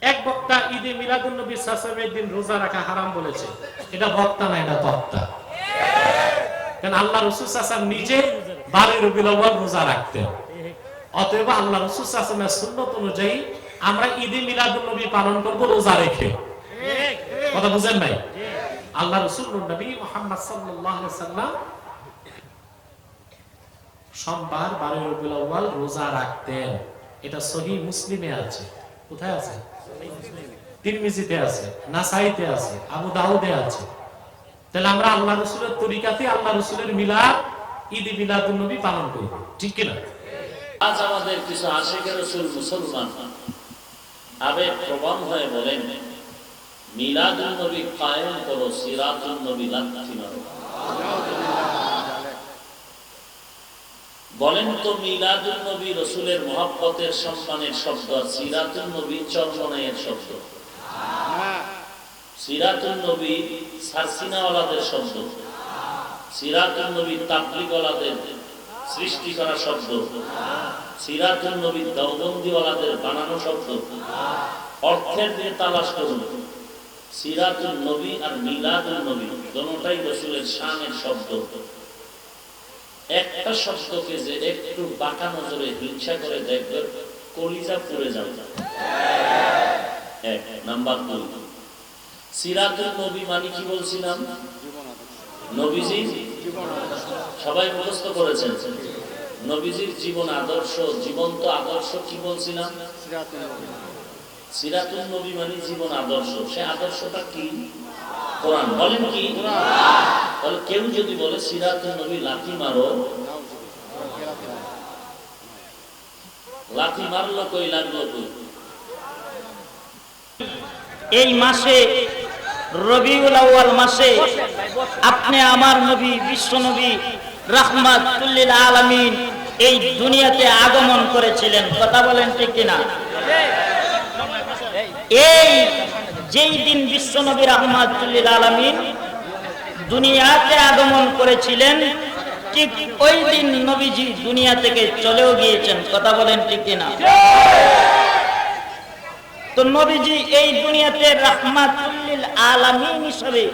এক বক্তা ঈদে মিলাদুল নবী সাসামের দিন রোজা রাখা হারাম বলেছে। এটা বক্তা না, এটা তক্তা। কারণ আল্লাহ রসুল সাসাম নিজে রবিউল আউয়াল রোজা রাখতেন। অতএব আল্লাহ রসুল সাসামের সুন্নত অনুযায়ী আমরা ঈদে মিলাদুল নবী পালন করব রোজা রেখে। কথা বুঝেন নাই? আল্লাহ রসুল নবী মোহাম্মদ আলাইহি সাল্লাম সোমবার বারে আউয়াল রোজা রাখতেন। এটা সহি মুসলিমে আছে। কোথায় আছে? তিরমিজিতে আছে, নাসাইতে আছে, আবু দাউদে আছে। তাহলে আমরা আল্লাহ রসুলের তরিকাতে আল্লাহ রসুলের মিলাদ, ঈদ মিলাদুল নবী পালন করব, ঠিক কিনা? আজ আমাদের কিছু আশেখের রসুল মুসলমান আবেগ প্রবণ হয়ে বলেন মিলাদুল নবী কায়েম করো সিরাতুল নবী লাথি মারো। বলেন তো মিলাদুল নবী রসুলের মহাব্বতের সম্মানের শব্দ আর সিরাতুল নবী চর্মনায়ের শব্দ। সিরাতুল নবী সারসিনাওয়ালাদের শব্দ। সিরাতুল নবী তাবলিগওয়ালাদের সৃষ্টি করা শব্দ। সিরাতুল নবী দৌবন্দিওয়ালাদের বানানো শব্দ। অর্থের দিয়ে তালাশ করুন। সিরাতুল নবী আর মিলাদুল নবী, দোনোটাই রসুলের শানের শব্দ। একটা শব্দকে যে একটু বাঁকা নজরে হিংসা করে দেখবে কলিজা পুড়ে যাবে। এক নাম্বার দুই। সিরাতুল নবী মানে কি বলছিলাম? নবীজি? সবাই মুখস্থ করেছেন। নবীজির জীবন আদর্শ জীবন্ত আদর্শ কি বলছিলাম? সিরাতুল নবী। মানে জীবন আদর্শ। সে আদর্শটা কি? কোরআন। বলেন কি? তাহলে কেউ যদি বলে সিরাতুল নবী লাঠি মারো লাঠি মারলো কই লাগল কই এই মাসে, রবিউল আউয়াল মাসে, আপনি আমার নবী, বিশ্ব নবী, রাহমাতুল্লিল আলামিন এই দুনিয়াতে আগমন করেছিলেন। কথা বলেন ঠিক কিনা? এই যেই দিন বিশ্ব নবী রাহমাতুল্লিল আলামিন দুনিয়াতে আগমন করেছিলেন, ঠিক ওই দিন নবীজি দুনিয়া থেকে চলেও গিয়েছেন। কথা বলেন ঠিক কিনা? তো নবীজি এই দুনিয়াতে রাহমাতুল্লিল আলামিন হিসাবে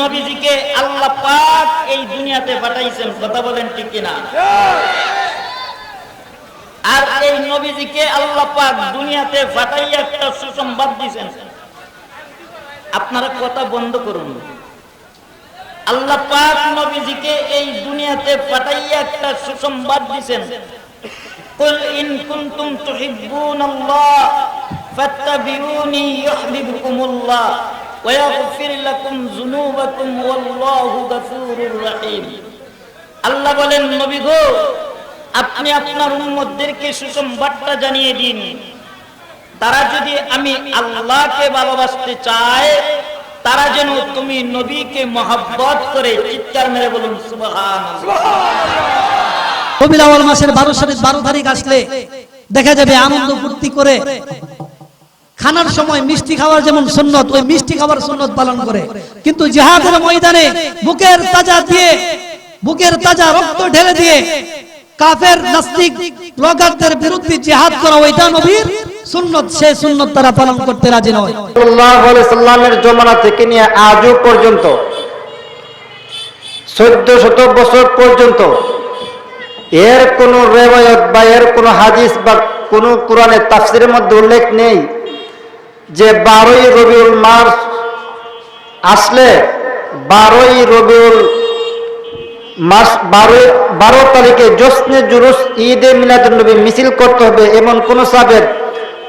নবীজিকে আল্লাহ পাক এই দুনিয়াতে পাঠাইছেন। কথা বলেন ঠিক কিনা? আর এই নবীজিকে আল্লাহ পাক দুনিয়াতে পাঠাইয়া একটা সুসংবাদ দিয়েছেন আপনারা কথা বন্ধ করুন। আল্লাহ পাক নবীজিকে এই দুনিয়াতে পাঠাইয়া একটা সুসংবাদ দিবেন কুল ইন কুনতুম তুহিব্বুনাল্লাহ ফাত্তাবিউনি ইউহিব্বুকুমুল্লাহ ওয়া ইয়াগফির লাকুম যুনুবাকুম, ওয়াল্লাহু গাফুরুর রাহিম। আল্লাহ বলেন, নবী গো, আপনি আপনার উম্মতদেরকে সুসংবাদটা জানিয়ে দিন। তারা যদি আমি আল্লাহকে ভালোবাসতে চায় তারা যেন তুমি নবীকে মহাব্বত করে চিৎকার মেরে বলুন আউয়াল মাসের বারো তারিখ বারো তারিখ আসলে দেখা যাবে আনন্দ ফুর্তি করে খানার সময় মিষ্টি খাওয়ার যেমন সুন্নত, ওই মিষ্টি খাওয়ার সুন্নত পালন করে। কিন্তু জিহাদের ময়দানে বুকের তাজা দিয়ে, বুকের তাজা রক্ত ঢেলে দিয়ে কাফের নাস্তিক ব্লগারদের বিরুদ্ধে জিহাদ করা ওইটা নবীর সুন্নত, সে সুন্নত তারা পালন করতে রাজি নয়। সাল্লামের জমানা থেকে নিয়ে আজও পর্যন্ত, চোদ্দ শত বছর পর্যন্ত, এর কোন রেওয়ায়ত বা এর কোন হাদিস বা কোন কোরআনের তাফসিরের মধ্যে উল্লেখ নেই যে বারোই রবিউল মার্চ আসলে বারোই রবিউল মাস বারো বারো তারিখে জোসনে জুরুস ঈদে মিলাদুন্নবী মিছিল করতে হবে এমন কোন সাবের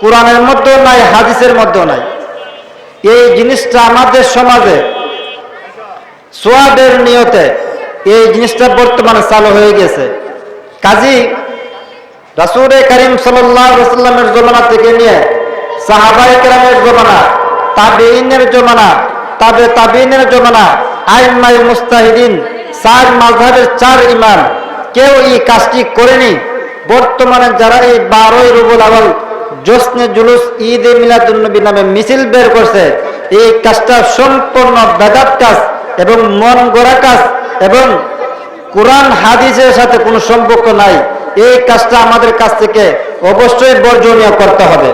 কোরআনের মধ্যেও নাই, হাদিসের মধ্যেও নাই। এই জিনিসটা আমাদের সমাজে সোয়াবের নিয়তে এই জিনিসটা বর্তমানে চালু হয়ে গেছে। কাজী রাসুরে করিম সাল্লামের জমানা থেকে নিয়ে সাহাবাই কেরামের জমানা তাবেইনের জমানা, তাবে তাবিনের জমানা আইমাই মুস্তাহিদিন, চার মাঝহের চার ইমাম, কেউ এই কাজটি করেনি। বর্তমানে যারা এই বারোই রুবুল আওয়াল জোসনে জুলুস ঈদ এ মিলাদুন্নবী নামে মিছিল বের করছে। এই কাজটা সম্পূর্ণ বেদাত কাজ এবং মন গড়া কাজ এবং কোরআন, হাদিসের সাথে কোনো সম্পর্ক নাই। এই কাজটা আমাদের কাছ থেকে অবশ্যই বর্জনীয় করতে হবে।